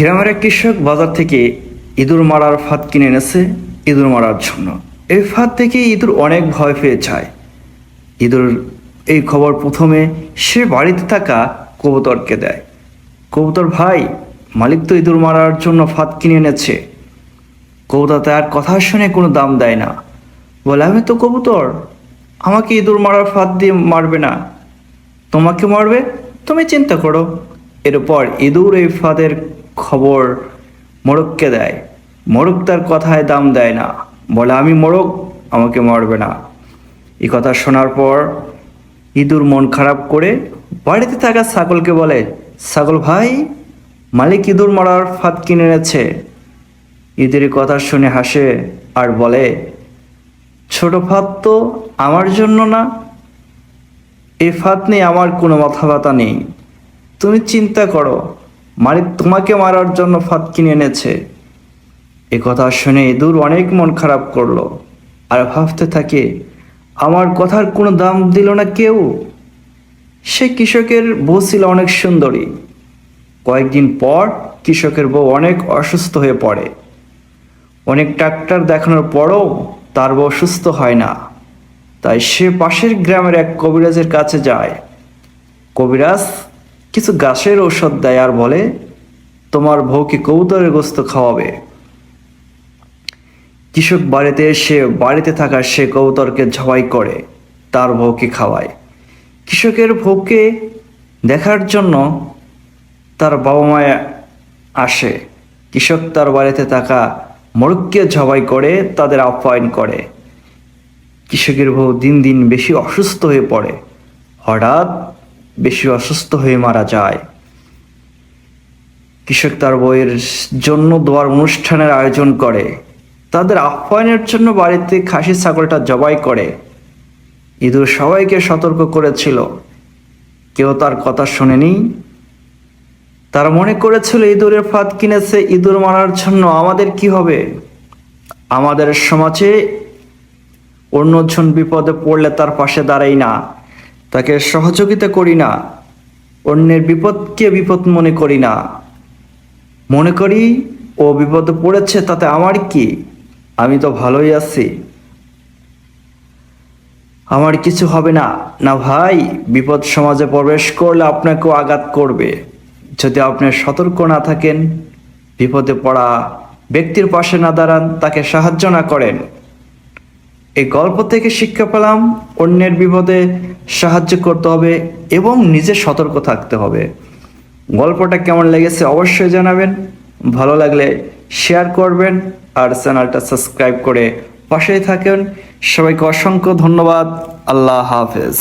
গ্রামের এক কৃষক বাজার থেকে ইঁদুর মারার ফাঁদ কিনে এনেছে, ইঁদুর মারার জন্য। এই ফাঁদ থেকে ইঁদুর অনেক ভয় পেয়ে যায়। ইঁদুর, এই খবর প্রথমে সে বাড়িতে থাকা কবুতরকে দেয়। কবুতর, ভাই, মালিক তো ইঁদুর মারার জন্য ফাঁদ কিনে এনেছে। কবুতর তার কথা শুনে কোনো দাম দেয় না। বলে, আমি তো কবুতর, আমাকে ইঁদুর মারার ফাঁদ দিয়ে মারবে না। তোমাকে মারবে? তুমি চিন্তা করো। এরপর ইঁদুর এই ফাঁদের খবর মোরগকে দেয়। মোরগ তার কথায় দাম দেয় না। বলে, আমি মোরগ আমাকে মারবে না। এই কথা শোনার পর ইঁদুর মন খারাপ করে বাড়িতে থাকা ছাগলকে বলে, ছাগল ভাই, মালিক ইঁদুর মারার ফাঁদ কিনে এনেছে। ইঁদুরের কথা শুনে হাসে আর বলে, ছোট ফাঁদ তো আমার জন্য না। এই ফাঁদ নিয়ে আমার কোনো মাথা ব্যথা নেই। তুমি চিন্তা করো মালিক তোমাকে মারার জন্য ফাঁদ কিনে এনেছে। এ কথা শুনে ইঁদুর অনেক মন খারাপ করল আর ভাবতে থাকে, আমার কথার কোনো দাম দিল না কেউ? সে কৃষকের বউ ছিল অনেক সুন্দরী। কয়েকদিন পর কৃষকের বউ অনেক অসুস্থ হয়ে পড়ে। অনেক ডাক্তার দেখানোর পরও তার বউ সুস্থ হয় না। তাই সে পাশের গ্রামের এক কবিরাজের কাছে যায়। কবিরাজ কিছু গাছের ঔষধ দেয় আর বলে, তোমার বউকে কবুতরের গোস্ত খাওয়াবে? কৃষক বাড়িতে এসে বাড়িতে থাকা সে কবুতরকে জবাই করে, তার বউকে খাওয়ায়। কৃষকের বউকে দেখার জন্য তার বাবা মায় আসে। কৃষক তার বাড়িতে থাকা মোরগকে জবাই করে, তাদের আপ্যায়ন করে। কৃষকের বউ দিন দিন বেশি অসুস্থ হয়ে পড়ে। হঠাৎ বেশি অসুস্থ হয়ে মারা যায়। কৃষক তার বইয়ের জন্য দোয়ার অনুষ্ঠানের আয়োজন করে। তাদের আপ্যায়নের জন্য বাড়িতে খাসি ছাগলটা জবাই করে। ইঁদুর সবাইকে সতর্ক করেছিল। কেউ তার কথা শোনেনি। তারা মনে করেছিল, ইঁদুরের ফাঁদ কিনেছে, ইঁদুর মারার জন্য আমাদের কি হবে? আমাদের সমাজে অন্যজন বিপদে পড়লে তার পাশে দাঁড়াই না। তাকে সহযোগিতা করি না, অন্যের বিপদকে বিপদ মনে করি না। মনে করি, ও বিপদে পড়েছে, তাতে আমার কি? আমি তো ভালোই আছি। আমার কিছু হবে না। না ভাই, বিপদ সমাজে প্রবেশ করলে আপনাকেও আঘাত করবে। যদি আপনি সতর্ক না থাকেন, বিপদে পড়া ব্যক্তির পাশে না দাঁড়ান, তাকে সাহায্য না করেন। এই গল্প থেকে শিক্ষা পেলাম, অন্যের বিপদে সাহায্য করতে হবে এবং নিজে সতর্ক থাকতে হবে। গল্পটা কেমন লেগেছে অবশ্যই জানাবেন। ভালো লাগলে শেয়ার করবেন আর চ্যানেলটা সাবস্ক্রাইব করে পাশেই থাকেন। সবাইকে অসংখ্য ধন্যবাদ। আল্লাহ হাফেজ।